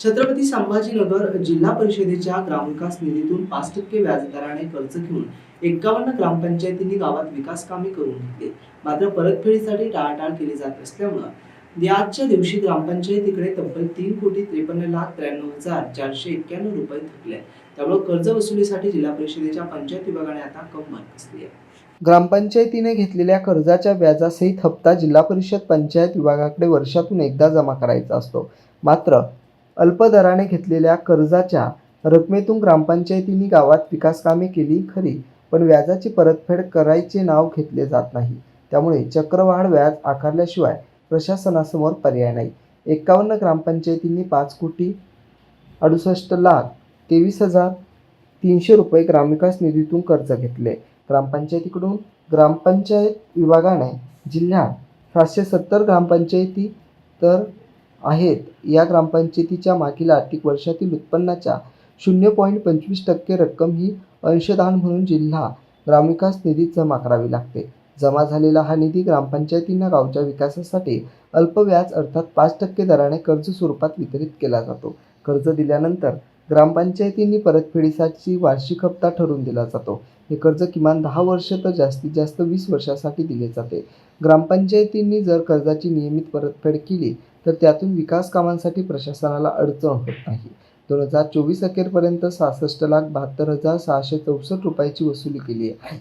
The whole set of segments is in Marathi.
छत्रपती संभाजीनगर जिल्हा परिषदेच्या ग्रामविकास निधीतून पाच टक्के व्याजदराने कर्ज घेऊन एक्कावन्न ग्रामपंचायतींनी गावात विकास कामे करून घेतली. मात्र परतफेडीसाठी टाळाटाळ केली जात असल्यामुळं आजच्या दिवशी ग्रामपंचायतीकडे तब्बल तीन कोटी त्रेपन्न लाख त्र्याण्णव हजार चारशे एक्क्याण्णव रुपये थकले. त्यामुळे कर्ज वसुलीसाठी जिल्हा परिषदेच्या पंचायत विभागाने आता कमर कसली आहे ग्रामपंचायतीने घेतलेल्या कर्जाच्या व्याजासहित हप्ता जिल्हा परिषद पंचायत विभागाकडे वर्षातून एकदा जमा करायचा असतो. मात्र अल्पदराने घेतलेल्या कर्जाच्या रकमेतून ग्रामपंचायतींनी गावात विकासकामे केली खरी पण व्याजाची परतफेड करायचे नाव घेतले जात नाही. त्यामुळे चक्रवाढ व्याज आकारल्याशिवाय प्रशासनासमोर पर्याय नाही. एकावन्न ग्रामपंचायतींनी पाच कोटी अडुसष्ट लाख तेवीस हजार तीनशे रुपये ग्रामविकास निधीतून कर्ज घेतले. ग्रामपंचायतीकडून ग्रामपंचायत विभागाने जिल्ह्यात सातशे सत्तर ग्रामपंचायती तर आहेत. या ग्रामपंचायतीच्या मागील आर्थिक वर्षातील उत्पन्नाच्या शून्य पॉईंट पंचवीस टक्के रक्कम ही अंशदान म्हणून जिल्हा ग्रामविकास निधीत जमा करावी लागते. जमा झालेला हा निधी ग्रामपंचायतींना गावच्या विकासासाठी अल्पव्याज अर्थात पाच टक्के दराने कर्ज स्वरूपात वितरित केला जातो. कर्ज दिल्यानंतर ग्रामपंचायतींनी परतफेडीसाठी वार्षिक हप्ता ठरवून दिला जातो. हे कर्ज किमान दहा वर्ष तर जास्तीत जास्त वीस वर्षासाठी दिले जाते. ग्रामपंचायतींनी जर कर्जाची नियमित परतफेड केली तर त्यातून विकास कामांसाठी प्रशासनाला अडचण होत नाही. दोन हजार चोवीस अखेरपर्यंत सहासष्ट लाख बहात्तर हजार सहाशे चौसष्ट रुपयाची वसुली केली आहे.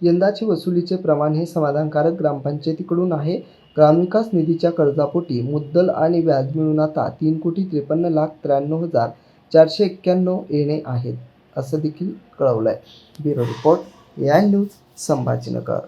यंदाचे वसुलीचे प्रमाण हे समाधानकारक ग्रामपंचायतीकडून आहे. ग्रामविकास निधीच्या कर्जापोटी मुद्दल आणि व्याज मिळून आता तीन कोटी त्रेपन्न लाख त्र्याण्णव हजार चारशे एक्क्याण्णव येणे आहेत असं देखील कळवलं आहे ब्युरो रिपोर्ट या न्यूज संभाजीनगर.